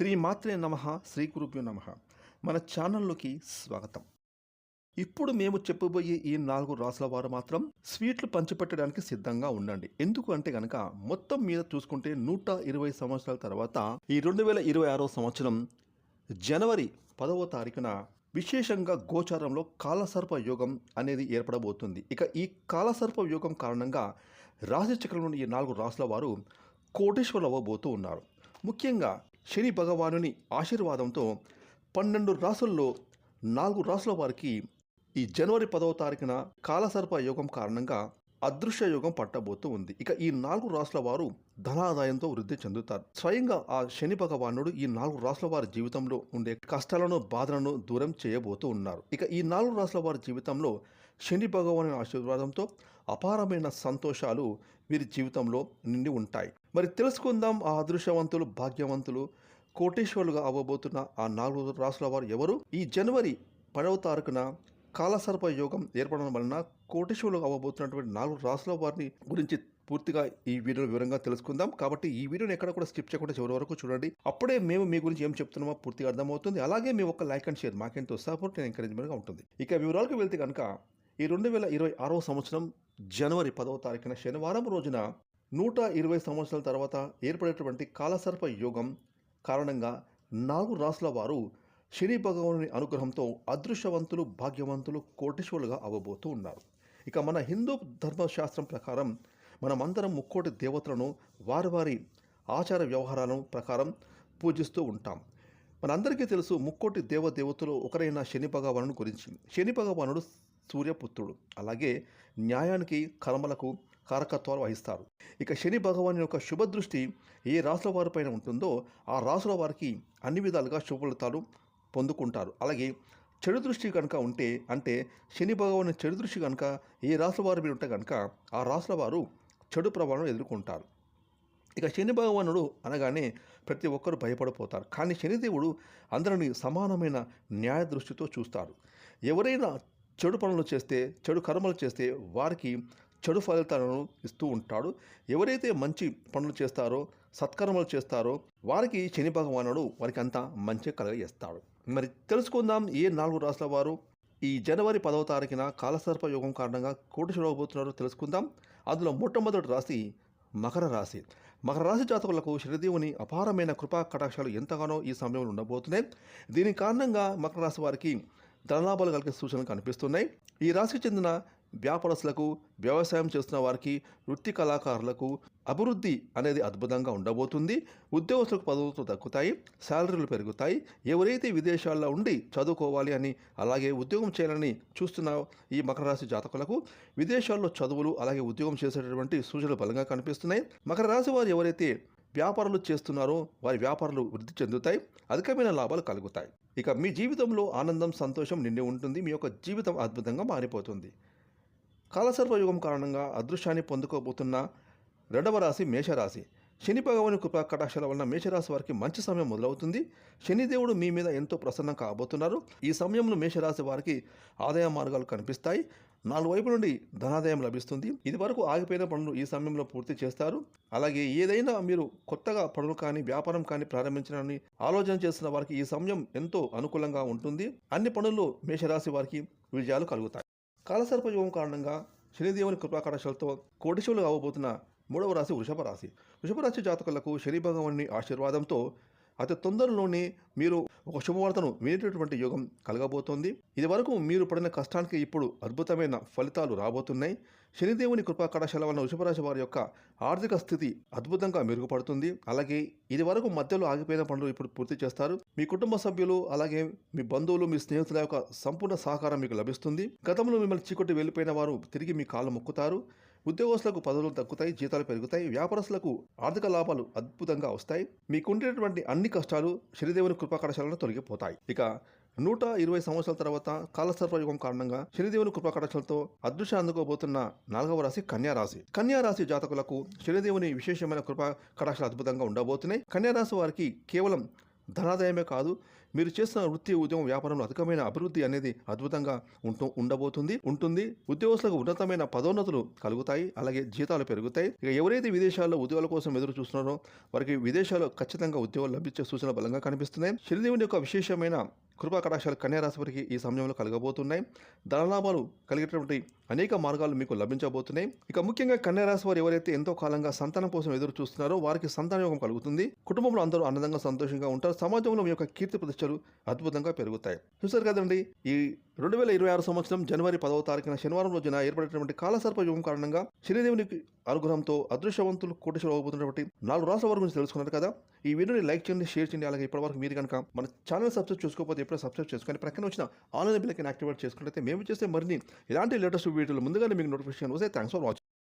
శ్రీ మాత్రే నమ శ్రీ గురుభ్యో నమ. మన ఛానల్లోకి స్వాగతం. ఇప్పుడు మేము చెప్పబోయే ఈ నాలుగు రాసుల వారు మాత్రం స్వీట్లు పంచిపెట్టడానికి సిద్ధంగా ఉండండి. ఎందుకు అంటే గనక మొత్తం మీద చూసుకుంటే నూట ఇరవై సంవత్సరాల తర్వాత ఈ రెండు వేల ఇరవై ఆరో సంవత్సరం జనవరి పదవ తారీఖున విశేషంగా గోచారంలో కాలసర్ప యోగం అనేది ఏర్పడబోతుంది. ఇక ఈ కాలసర్ప యోగం కారణంగా రాశి చక్రంలోని ఈ నాలుగు రాసుల వారు కోటేశ్వరులు అవ్వబోతూ ఉన్నారు. ముఖ్యంగా శని భగవానుని ఆశీర్వాదంతో పన్నెండు రాసుల్లో నాలుగు రాసుల వారికి ఈ జనవరి పదవ తారీఖున కాలసర్ప యోగం కారణంగా అదృశ్య యోగం పట్టబోతూ ఉంది. ఇక ఈ నాలుగు రాసుల వారు ధనాదాయంతో వృద్ధి చెందుతారు. స్వయంగా ఆ శని భగవానుడు ఈ నాలుగు రాసుల వారి జీవితంలో ఉండే కష్టాలను బాధలను దూరం చేయబోతూ ఉన్నారు. ఇక ఈ నాలుగు రాసుల వారి జీవితంలో శని భగవాను ఆశీర్వాదంతో అపారమైన సంతోషాలు వీరి జీవితంలో నిండి ఉంటాయి. మరి తెలుసుకుందాం ఆ అదృశ్యవంతులు భాగ్యవంతులు కోటేశ్వరులుగా అవ్వబోతున్న ఆ నాలుగు రాసుల వారు ఎవరు? ఈ జనవరి పదవ తారీఖున కాలసర్ప యోగం ఏర్పడడం వలన కోటేశ్వరులుగా అవ్వబోతున్నటువంటి నాలుగు రాసుల వారిని గురించి పూర్తిగా ఈ వీడియో వివరంగా తెలుసుకుందాం. కాబట్టి ఈ వీడియోని ఎక్కడ కూడా స్కిప్ చేయకుండా చివరి వరకు చూడండి. అప్పుడే మేము మీ గురించి ఏం చెప్తున్నామో పూర్తిగా అర్థమవుతుంది. అలాగే మీ ఒక లైక్ అండ్ షేర్ మాకెంతో సపోర్ట్ నేను ఎంకరేజ్మెంట్గా ఉంటుంది. ఇక వివరాలకు వెళ్తే కనుక ఈ రెండు వేల ఇరవై ఆరవ సంవత్సరం జనవరి పదవ తారీఖున శనివారం రోజున నూట ఇరవై సంవత్సరాల తర్వాత ఏర్పడేటువంటి కాలసర్ప యోగం కారణంగా నాలుగు రాసుల వారు శని భగవానుని అనుగ్రహంతో అదృశ్యవంతులు భాగ్యవంతులు కోటేశ్వరులుగా అవ్వబోతూ ఉన్నారు. ఇక మన హిందూ ధర్మశాస్త్రం ప్రకారం మనమందరం ముక్కోటి దేవతలను వారి వారి ఆచార వ్యవహారాలను ప్రకారం పూజిస్తూ ఉంటాం. మనందరికీ తెలుసు ముక్కోటి దేవదేవతలు ఒకరైన శని భగవానుని గురించి. శని భగవానుడు సూర్యపుత్రుడు. అలాగే న్యాయానికి కర్మలకు కారకత్వాలు వహిస్తారు. ఇక శని భగవాన్ యొక్క శుభదృష్టి ఏ రాసుల వారిపైన ఉంటుందో ఆ రాసుల వారికి అన్ని విధాలుగా శుభఫలితాలు పొందుకుంటారు. అలాగే చెడు దృష్టి కనుక ఉంటే అంటే శని భగవాన్ చెడు దృష్టి కనుక ఏ రాసుల వారి మీద ఉంటే కనుక ఆ రాసుల వారు చెడు ప్రభావం ఎదుర్కొంటారు. ఇక శని భగవానుడు అనగానే ప్రతి ఒక్కరు భయపడిపోతారు. కానీ శనిదేవుడు అందరిని సమానమైన న్యాయ దృష్టితో చూస్తారు. ఎవరైనా చెడు పనులు చేస్తే చెడు కర్మలు చేస్తే వారికి చెడు ఫలితాలను ఇస్తూ ఉంటాడు. ఎవరైతే మంచి పనులు చేస్తారో సత్కర్మలు చేస్తారో వారికి శని భగవానుడు వారికి అంతా మంచి కలగజేస్తాడు. మరి తెలుసుకుందాం ఏ నాలుగు రాసుల వారు? ఈ జనవరి పదవ తారీఖున కాలసర్ప యోగం కారణంగా కోటి చూడబోతున్నారో తెలుసుకుందాం. అందులో మొట్టమొదటి రాశి మకర రాశి. మకర రాశి జాతకులకు శనిదేవుని అపారమైన కృపా కటాక్షాలు ఎంతగానో ఈ సమయంలో ఉండబోతున్నాయి. దీని కారణంగా మకర రాశి వారికి ధనలాభాలు కలిగే సూచనలు కనిపిస్తున్నాయి. ఈ రాశికి చెందిన వ్యాపారస్తులకు వ్యవసాయం చేస్తున్న వారికి వృత్తి కళాకారులకు అభివృద్ధి అనేది అద్భుతంగా ఉండబోతుంది. ఉద్యోగస్తులకు పదవులు దక్కుతాయి శాలరీలు పెరుగుతాయి. ఎవరైతే విదేశాల్లో ఉండి చదువుకోవాలి అని అలాగే ఉద్యోగం చేయాలని చూస్తున్న ఈ మకర రాశి జాతకులకు విదేశాల్లో చదువులు అలాగే ఉద్యోగం చేసేటటువంటి సూచనలు బలంగా కనిపిస్తున్నాయి. మకర రాశి వారు ఎవరైతే వ్యాపారాలు చేస్తున్నారో వారి వ్యాపారాలు వృద్ధి చెందుతాయి అధికమైన లాభాలు కలుగుతాయి. ఇక మీ జీవితంలో ఆనందం సంతోషం నిండి ఉంటుంది మీ యొక్క జీవితం అద్భుతంగా మారిపోతుంది. కాలసర్వయుగం కారణంగా అదృశ్యాన్ని పొందుకోబోతున్న రెండవ రాశి మేషరాశి. శని భగవాని కృపా కటాక్షాల వలన మేషరాశి వారికి మంచి సమయం మొదలవుతుంది. శనిదేవుడు మీ మీద ఎంతో ప్రసన్నం కాబోతున్నారు. ఈ సమయంలో మేషరాశి వారికి ఆదాయ మార్గాలు కనిపిస్తాయి. నాలుగు వైపు నుండి ధనాదాయం లభిస్తుంది. ఇది వరకు ఆగిపోయిన పనులు ఈ సమయంలో పూర్తి చేస్తారు. అలాగే ఏదైనా మీరు కొత్తగా పనులు కానీ వ్యాపారం కానీ ప్రారంభించాలని ఆలోచన చేస్తున్న వారికి ఈ సమయం ఎంతో అనుకూలంగా ఉంటుంది. అన్ని పనుల్లో మేషరాశి వారికి విజయాలు కలుగుతాయి. కాలసర్ప యోగం కారణంగా శనిదేవుని కృపాకటాక్షలతో కోటిశువులు అవ్వబోతున్న మూడవ రాశి వృషభ రాశి. వృషభ రాశి జాతకులకు శని భగవాన్ని ఆశీర్వాదంతో అతి తొందరలోనే మీరు ఒక శుభవార్తను వినేటటువంటి యోగం కలగబోతోంది. ఇది వరకు మీరు పడిన కష్టానికి ఇప్పుడు అద్భుతమైన ఫలితాలు రాబోతున్నాయి. శనిదేవుని కృపా కళాశాల వలన వృషభరాశి వారి యొక్క ఆర్థిక స్థితి అద్భుతంగా మెరుగుపడుతుంది. అలాగే ఇది వరకు మధ్యలో ఆగిపోయిన పనులు ఇప్పుడు పూర్తి చేస్తారు. మీ కుటుంబ సభ్యులు అలాగే మీ బంధువులు మీ స్నేహితుల యొక్క సంపూర్ణ సహకారం మీకు లభిస్తుంది. గతంలో మిమ్మల్ని చీకొట్టి వెళ్ళిపోయిన వారు తిరిగి మీ కాళ్ళు మొక్కుతారు. ఉద్యోగస్తులకు పదవులు తగ్గుతాయి జీతాలు పెరుగుతాయి వ్యాపారస్తులకు ఆర్థిక లాభాలు అద్భుతంగా వస్తాయి. మీకుండేటువంటి అన్ని కష్టాలు శనిదేవుని కృపాకటశాలను తొలగిపోతాయి. ఇక నూట ఇరవై సంవత్సరాల తర్వాత కాలసర్పయోగం కారణంగా శనిదేవుని కృపా అదృశ్యం అందుకోబోతున్న నాలుగవ రాశి కన్యా రాశి జాతకులకు శనిదేవుని విశేషమైన కృపా కటాక్షలు అద్భుతంగా ఉండబోతున్నాయి. కన్యారాశి వారికి కేవలం ధనాదాయమే కాదు మీరు చేస్తున్న వృత్తి ఉద్యమం వ్యాపారంలో అధికమైన అభివృద్ధి అనేది అద్భుతంగా ఉంటూ ఉండబోతుంది ఉంటుంది. ఉద్యోగస్తులకు ఉన్నతమైన పదోన్నతులు కలుగుతాయి అలాగే జీతాలు పెరుగుతాయి. ఇక ఎవరైతే విదేశాల్లో ఉద్యోగాల కోసం ఎదురు చూస్తున్నారో వారికి విదేశాల్లో ఖచ్చితంగా ఉద్యోగాలు లభించే సూచన బలంగా కనిపిస్తున్నాయి. శనిదేవుని యొక్క విశేషమైన కృపా కటాక్షాలు కన్యారాశి వారికి ఈ సమయంలో కలగబోతున్నాయి. ధనలాభాలు కలిగేటటువంటి అనేక మార్గాలు మీకు లభించబోతున్నాయి. ఇక ముఖ్యంగా కన్యారాశి వారు ఎవరైతే ఎంతో కాలంగా సంతానం కోసం ఎదురు చూస్తున్నారో వారికి సంతాన యోగం కలుగుతుంది. కుటుంబంలో అందరూ ఆనందంగా సంతోషంగా ఉంటారు. సమాజంలో మీ యొక్క కీర్తి ప్రతిష్టలు అద్భుతంగా పెరుగుతాయి. చూసారు కదండి ఈ రెండు వేల ఇరవై ఆరు సంవత్సరం జనవరి పదవ తారీఖున శనివారం రోజున ఏర్పడినటువంటి కాలసర్ప యోగం కారణంగా శనిదేవుని అనుగ్రహంతో అదృశ్యవంతులు కోటేశ్వరం అవబోతున్నటువంటి నాలుగు రాష్ట్రాల వారి గురించి తెలుసుకున్నారు కదా. ఈ వీడియోని లైక్ చేయండి షేర్ చేయండి. అలాగే ఇప్పటివరకు మీరు కనుక మన ఛానల్ సబ్స్క్రైబ్ చేసుకోకపోతే ఎప్పుడో సబ్స్క్రైబ్ చేసుకొని ప్రక్కన వచ్చిన ఆన్లైన్ బిల్లకి యాక్టివేట్ చేసుకుంటే మేము చేసే మరిన్ని ఇలాంటి లేటెస్ట్ వీడియోలు ముందుగానే మీకు నోటిఫికేషన్ వస్తే థ్యాంక్స్ ఫర్ వాచింగ్